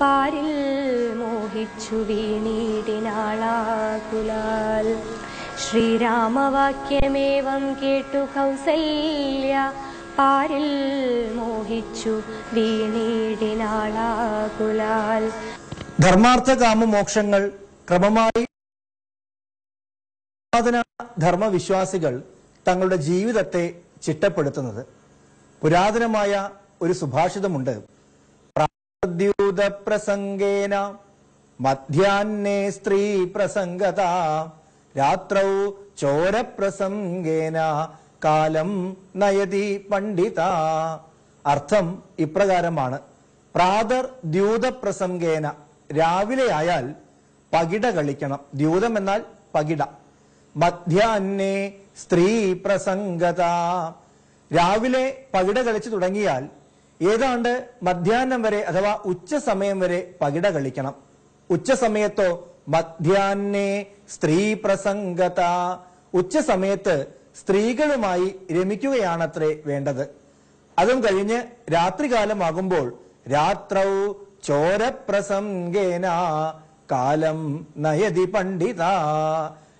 പാരിൽ മോഹിച്ചു വീണീടിനാളാകുലാൽ. ശ്രീരാമവാക്യമേവം കേട്ടു കൗസല്യ പാരിൽ മോഹിച്ചു വീണീടിനാളാകുലാൽ. ധർമാർത്ഥ കാമ മോക്ഷങ്ങൾ ക്രമമായി ധർമ്മവിശ്വാസികൾ തങ്ങളുടെ ജീവിതത്തെ ചിട്ടപ്പെടുത്തുന്നത്. പുരാതനമായ ഒരു സുഭാഷിതമുണ്ട്. പ്രാദ്യൂത പ്രസംഗേന മധ്യാഹ്നേ സ്ത്രീ പ്രസംഗത. രാത്രൗ ചോരപ്രസംഗേന. കാലം നയതി പണ്ഡിത. അർത്ഥം ഇപ്രകാരമാണ്. പ്രാതർ ദ്യൂത പ്രസംഗേന രാവിലെ ആയാൽ പകിട കളിക്കണം. ദ്യൂതം എന്നാൽ പകിട. മധ്യാഹ്നേ സ്ത്രീ പ്രസംഗത. രാവിലെ പകിട കളിച്ചു തുടങ്ങിയാൽ ഏതാണ്ട് മധ്യാഹ്നം വരെ അഥവാ ഉച്ച സമയം വരെ പകിട കളിക്കണം. ഉച്ച സമയത്തോ മധ്യാഹ്നേ സ്ത്രീ പ്രസംഗത. ഉച്ച സമയത്ത് സ്ത്രീകളുമായി രമിക്കുകയാണത്രേ വേണ്ടത്. അതും കഴിഞ്ഞ് രാത്രികാലമാകുമ്പോൾ രാത്രൗ ചോരപ്രസംഗേന കാലം നയതി പണ്ഡിത.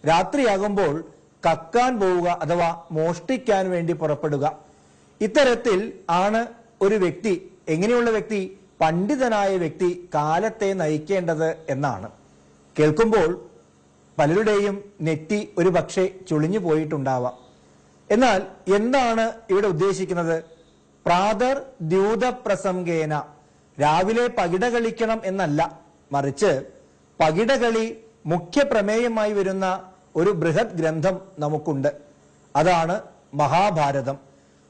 രാത്രിയാകുമ്പോൾ കക്കാൻ പോവുക അഥവാ മോഷ്ടിക്കാൻ വേണ്ടി പുറപ്പെടുക. ഇത്തരത്തിൽ ആണ് ഒരു വ്യക്തി എങ്ങനെയുള്ള വ്യക്തി പണ്ഡിതനായ വ്യക്തി കാലത്തെ നയിക്കേണ്ടത് എന്നാണ്. കേൾക്കുമ്പോൾ പലരുടെയും നെറ്റി ഒരു പക്ഷേ ചുളിഞ്ഞു പോയിട്ടുണ്ടാവാം. എന്നാൽ എന്താണ് ഇവിടെ ഉദ്ദേശിക്കുന്നത്? പ്രാതർ ദ്യൂത പ്രസംഗേന. രാവിലെ പകിട കളിക്കണം എന്നല്ല. മറിച്ച് പകിടകളി മുഖ്യ പ്രമേയമായി വരുന്ന ഒരു ബൃഹത് ഗ്രന്ഥം നമുക്കുണ്ട്. അതാണ് മഹാഭാരതം.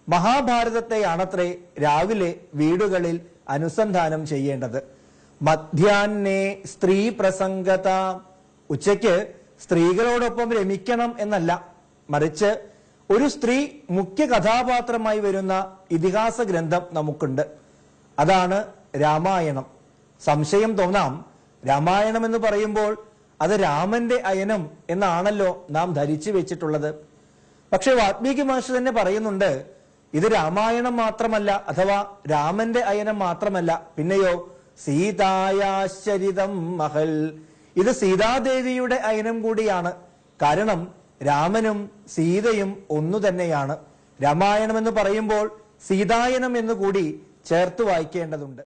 മഹാഭാരതത്തെയാണത്രേ രാവിലെ വീടുകളിൽ അനുസന്ധാനം ചെയ്യേണ്ടത്. മധ്യാഹ്നേ സ്ത്രീ പ്രസംഗത. ഉച്ചയ്ക്ക് സ്ത്രീകളോടൊപ്പം രമിക്കണം എന്നല്ല. മറിച്ച് ഒരു സ്ത്രീ മുഖ്യ കഥാപാത്രമായി വരുന്ന ഇതിഹാസ ഗ്രന്ഥം നമുക്കുണ്ട്. അതാണ് രാമായണം. സംശയം തോന്നാം. രാമായണം എന്ന് പറയുമ്പോൾ അത് രാമന്റെ അയനം എന്നാണല്ലോ നാം ധരിച്ചു വെച്ചിട്ടുള്ളത്. പക്ഷെ വാത്മീകി മഹർഷി തന്നെ പറയുന്നുണ്ട് ഇത് രാമായണം മാത്രമല്ല അഥവാ രാമന്റെ അയനം മാത്രമല്ല പിന്നെയോ സീതായാശരിതം മഹൽ. ഇത് സീതാദേവിയുടെ അയനം കൂടിയാണ്. കാരണം രാമനും സീതയും ഒന്നു തന്നെയാണ്. രാമായണം എന്ന് പറയുമ്പോൾ സീതായനം എന്ന് കൂടി ചേർത്ത് വായിക്കേണ്ടതുണ്ട്.